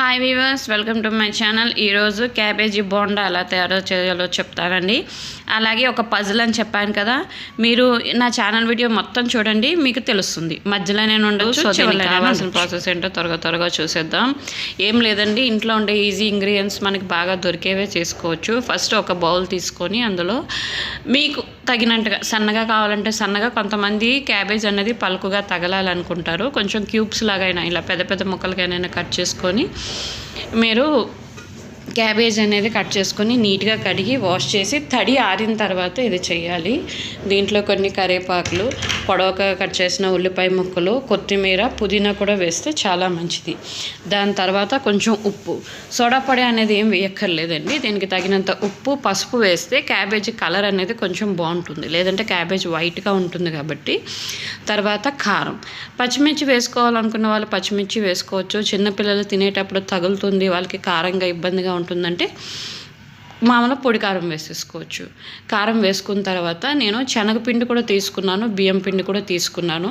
Hi viewers welcome to my channel ఈరోజు cabbage bonda ఎలా తయారు చేయాలో చెప్తానండి. అలాగే ఒక పజిల్ అని చెప్పాను కదా. మీరు నా ఛానల్ వీడియో మొత్తం చూడండి. మీకు తెలుస్తుంది. మధ్యలో నేను కావాల్సిన ప్రాసెస్ ఏంటో త్వరగా త్వరగా చూసేద్దాం. ఏం లేదండి. ఇంట్లో ఉండే ఈజీ ఇంగ్రీడియంట్స్ మనకి బాగా దొరికేవే చేసుకోవచ్చు. ఫస్ట్ ఒక బౌల్ తీసుకొని అందులో మీకు తగినట్టుగా సన్నగా కావాలంటే సన్నగా కొంతమంది క్యాబేజ్ అనేది పలుకుగా తగలాలనుకుంటారు. కొంచెం క్యూబ్స్ లాగైనా ఇలా పెద్ద పెద్ద ముక్కలకైనా కట్ చేసుకొని మీరు క్యాబేజ్ అనేది కట్ చేసుకొని నీట్గా కడిగి వాష్ చేసి తడి ఆరిన తర్వాత ఇది చేయాలి. దీంట్లో కొన్ని కరివేపాకులు పొడవగా కట్ చేసిన ఉల్లిపాయ ముక్కలు కొత్తిమీర పుదీనా కూడా వేస్తే చాలా మంచిది. దాని తర్వాత కొంచెం ఉప్పు. సోడా పొడి అనేది ఏం వేయక్కర్లేదండి. దీనికి తగినంత ఉప్పు పసుపు వేస్తే క్యాబేజీ కలర్ అనేది కొంచెం బాగుంటుంది. లేదంటే క్యాబేజ్ వైట్గా ఉంటుంది కాబట్టి. తర్వాత కారం. పచ్చిమిర్చి వేసుకోవాలనుకున్న వాళ్ళు పచ్చిమిర్చి వేసుకోవచ్చు. చిన్నపిల్లలు తినేటప్పుడు తగులుతుంది. వాళ్ళకి కారంగా ఇబ్బందిగా ఉంటుందంటే మామూలు పొడి కారం వేసేసుకోవచ్చు. కారం వేసుకున్న తర్వాత నేను శనగపిండి కూడా తీసుకున్నాను బియ్యం పిండి కూడా తీసుకున్నాను.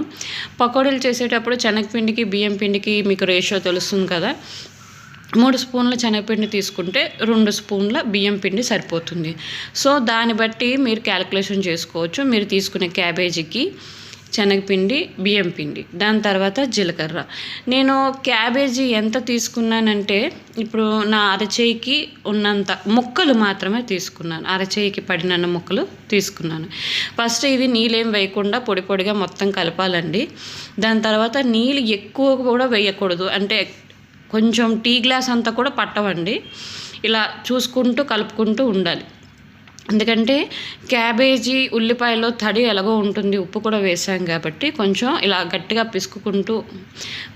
పకోడీలు చేసేటప్పుడు శనగపిండికి బియ్యం పిండికి మీకు రేషియో తెలుస్తుంది కదా. మూడు స్పూన్ల శనగపిండి తీసుకుంటే రెండు స్పూన్ల బియ్యం పిండి సరిపోతుంది. సో దాన్ని బట్టి మీరు క్యాలిక్యులేషన్ చేసుకోవచ్చు. మీరు తీసుకునే క్యాబేజీకి శనగపిండి బియ్యం పిండి దాని తర్వాత జీలకర్ర. నేను క్యాబేజీ ఎంత తీసుకున్నానంటే ఇప్పుడు నా అరచేయికి ఉన్నంత ముక్కలు మాత్రమే తీసుకున్నాను. అరచేయికి పడిన ముక్కలు తీసుకున్నాను. ఫస్ట్ ఇది నీళ్ళేం వేయకుండా పొడి పొడిగా మొత్తం కలపాలండి. దాని తర్వాత నీళ్ళు ఎక్కువ కూడా వేయకూడదు. అంటే కొంచెం టీ గ్లాస్ అంతా కూడా పట్టవండి. ఇలా చూసుకుంటూ కలుపుకుంటూ ఉండాలి. ఎందుకంటే క్యాబేజీ ఉల్లిపాయలో తడి ఎలాగో ఉంటుంది ఉప్పు కూడా వేసాం కాబట్టి కొంచెం ఇలా గట్టిగా పిసుకుకుంటూ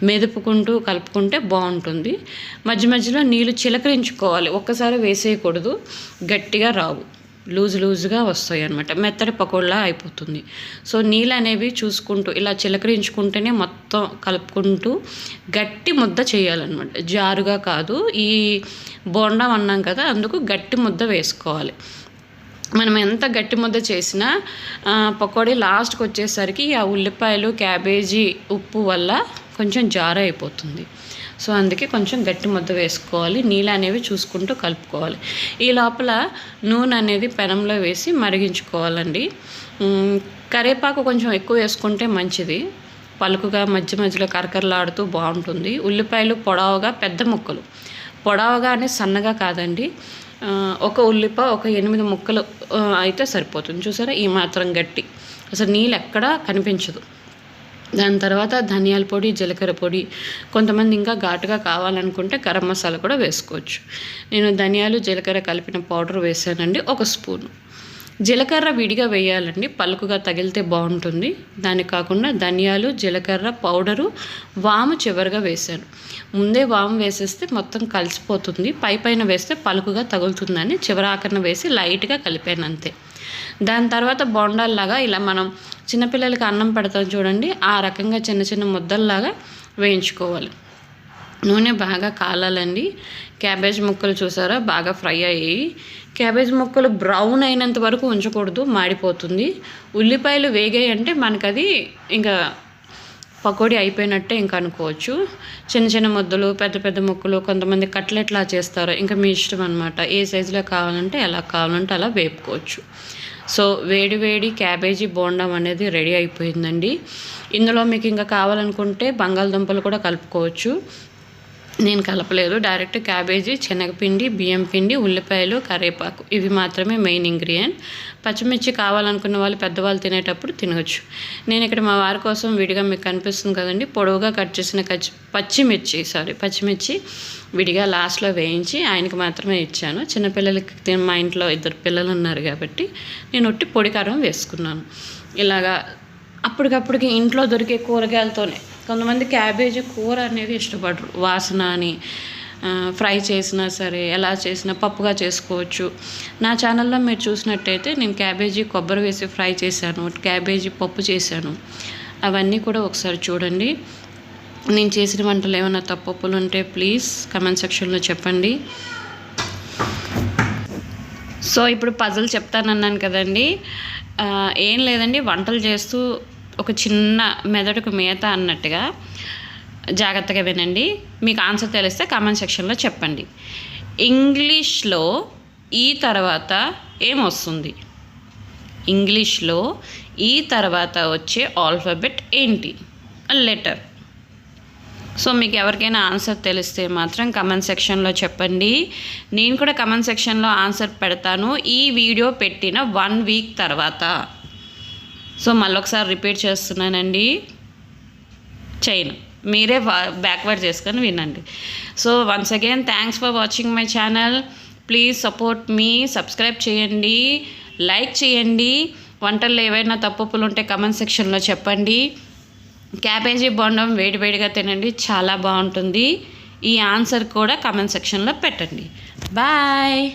మెదుపుకుంటూ కలుపుకుంటే బాగుంటుంది. మధ్య మధ్యలో నీళ్ళు చిలకరించుకోవాలి ఒక్కసారి వేసేయకూడదు గట్టిగా రావు. లూజ్ లూజ్గా వస్తాయి అనమాట మెత్తడి పకోడలా అయిపోతుంది. సో నీళ్ళు అనేవి చూసుకుంటూ ఇలా చిలకరించుకుంటేనే మొత్తం కలుపుకుంటూ గట్టి ముద్ద చేయాలన్నమాట. జారుగా కాదు ఈ బోండం అన్నాం కదా అందుకు గట్టి ముద్ద వేసుకోవాలి. మనం ఎంత గట్టి ముద్ద చేసినా పకోడీ లాస్ట్కి వచ్చేసరికి ఆ ఉల్లిపాయలు క్యాబేజీ ఉప్పు వల్ల కొంచెం జార అయిపోతుంది. సో అందుకే కొంచెం గట్టి ముద్ద వేసుకోవాలి. నీళ్ళు అనేవి చూసుకుంటూ కలుపుకోవాలి. ఈ లోపల నూనె అనేది పెనంలో వేసి మరిగించుకోవాలండి. కరివేపాకు కొంచెం ఎక్కువ వేసుకుంటే మంచిది. పలుకుగా మధ్య మధ్యలో కరకరలాడుతూ బాగుంటుంది. ఉల్లిపాయలు పొడవుగా పెద్ద ముక్కలు. పొడవుగానే సన్నగా కాదండి. ఒక ఉల్లిప ఒక ఎనిమిది ముక్కలు అయితే సరిపోతుంది. చూసారా? ఈ మాత్రం గట్టి. అసలు నీళ్ళు ఎక్కడా కనిపించదు. దాని తర్వాత ధనియాల పొడి జీలకర్ర పొడి కొంతమంది ఇంకా ఘాటుగా కావాలనుకుంటే గరం మసాలా కూడా వేసుకోవచ్చు. నేను ధనియాలు జీలకర్ర కలిపిన పౌడర్ వేసానండి. ఒక స్పూన్. జీలకర్ర విడిగా వేయాలండి. పలుకుగా తగిలితే బాగుంటుంది. దాని కాకుండా ధనియాలు జీలకర్ర పౌడరు వాము చివరిగా వేశాను. ముందే వాము వేసేస్తే మొత్తం కలిసిపోతుంది. పై పైన వేస్తే పలుకుగా తగులుతుందని చివరాకరణ వేసి లైట్గా కలిపాను అంతే. దాని తర్వాత బొండాల్లాగా ఇలా మనం చిన్నపిల్లలకి అన్నం పెడతాం చూడండి. ఆ రకంగా చిన్న చిన్న ముద్దల్లాగా వేయించుకోవాలి. నూనె బాగా కాలాలండి. క్యాబేజ్ ముక్కలు చూసారా? బాగా ఫ్రై అయ్యాయి. క్యాబేజ్ ముక్కలు బ్రౌన్ అయినంత వరకు ఉంచకూడదు మాడిపోతుంది. ఉల్లిపాయలు వేగాయి అంటే మనకది అది ఇంకా పకోడీ అయిపోయినట్టే ఇంకా అనుకోవచ్చు. చిన్న చిన్న ముద్దలు పెద్ద పెద్ద ముక్కలు కొంతమంది కట్లెట్లా చేస్తారు ఇంకా మీ ఇష్టం అనమాట ఏ సైజులో కావాలంటే ఎలా కావాలంటే అలా వేపుకోవచ్చు. సో వేడి వేడి క్యాబేజీ బోండం అనేది రెడీ అయిపోయిందండి. ఇందులో మీకు ఇంకా కావాలనుకుంటే బంగాళదుంపలు కూడా కలుపుకోవచ్చు. నేను కలపలేదు. డైరెక్ట్ క్యాబేజీ శనగపిండి బియ్యం పిండి ఉల్లిపాయలు కరివేపాకు. ఇవి మాత్రమే మెయిన్ ఇంగ్రీడియంట్ పచ్చిమిర్చి కావాలనుకున్న వాళ్ళు పెద్దవాళ్ళు తినేటప్పుడు తినవచ్చు నేను ఇక్కడ మా వారి కోసం విడిగా మీకు కనిపిస్తుంది కదండి. పొడవుగా కట్ చేసిన కచ్చి పచ్చిమిర్చి సారీ పచ్చిమిర్చి విడిగా లాస్ట్లో వేయించి ఆయనకి మాత్రమే ఇచ్చాను. చిన్నపిల్లలకి మా ఇంట్లో ఇద్దరు పిల్లలు ఉన్నారు కాబట్టి నేను ఒట్టి పొడి కారం వేసుకున్నాను. ఇలాగా అప్పటికప్పటికి ఇంట్లో దొరికే కూరగాయలతోనే కొంతమంది క్యాబేజీ కూర అనేది ఇష్టపడరు. వాసన అని ఫ్రై చేసినా సరే ఎలా చేసినా పప్పుగా చేసుకోవచ్చు. నా ఛానల్లో మీరు చూసినట్టయితే నేను క్యాబేజీ కొబ్బరి వేసి ఫ్రై చేశాను క్యాబేజీ పప్పు చేశాను. అవన్నీ కూడా ఒకసారి చూడండి. నేను చేసిన వంటలు ఏమైనా తప్పప్పులు ఉంటే ప్లీజ్ కమెంట్ సెక్షన్లో చెప్పండి. సో ఇప్పుడు పజల్ చెప్తానన్నాను కదండి. ఏం లేదండి వంటలు చేస్తూ ఒక చిన్న మెదడుకు మేత అన్నట్టుగా జాగ్రత్తగా వినండి. మీకు ఆన్సర్ తెలిస్తే కామెంట్ సెక్షన్లో చెప్పండి. ఇంగ్లీష్లో ఈ తర్వాత ఏమొస్తుంది ఇంగ్లీష్లో ఈ తర్వాత వచ్చే ఆల్ఫాబెట్ ఏంటి? లెటర్ సో మీకు ఎవరికైనా ఆన్సర్ తెలిస్తే మాత్రం కమెంట్ సెక్షన్లో చెప్పండి. నేను కూడా కమెంట్ సెక్షన్లో ఆన్సర్ పెడతాను. ఈ వీడియో పెట్టిన వన్ వీక్ తర్వాత. సో మళ్ళొకసారి రిపీట్ చేస్తున్నానండి. చైన్. మీరే బ్యాక్వర్డ్ చేసుకొని వినండి. So once again thanks for watching my channel please support me subscribe చేయండి. లైక్ చేయండి. వంటల్లో ఏవైనా తప్పులు ఉంటే కమెంట్ సెక్షన్లో చెప్పండి. క్యాబేజీ బొండం వేడివేడిగా తినండి. చాలా బాగుంటుంది. ఈ ఆన్సర్ కూడా కమెంట్ సెక్షన్లో పెట్టండి. బాయ్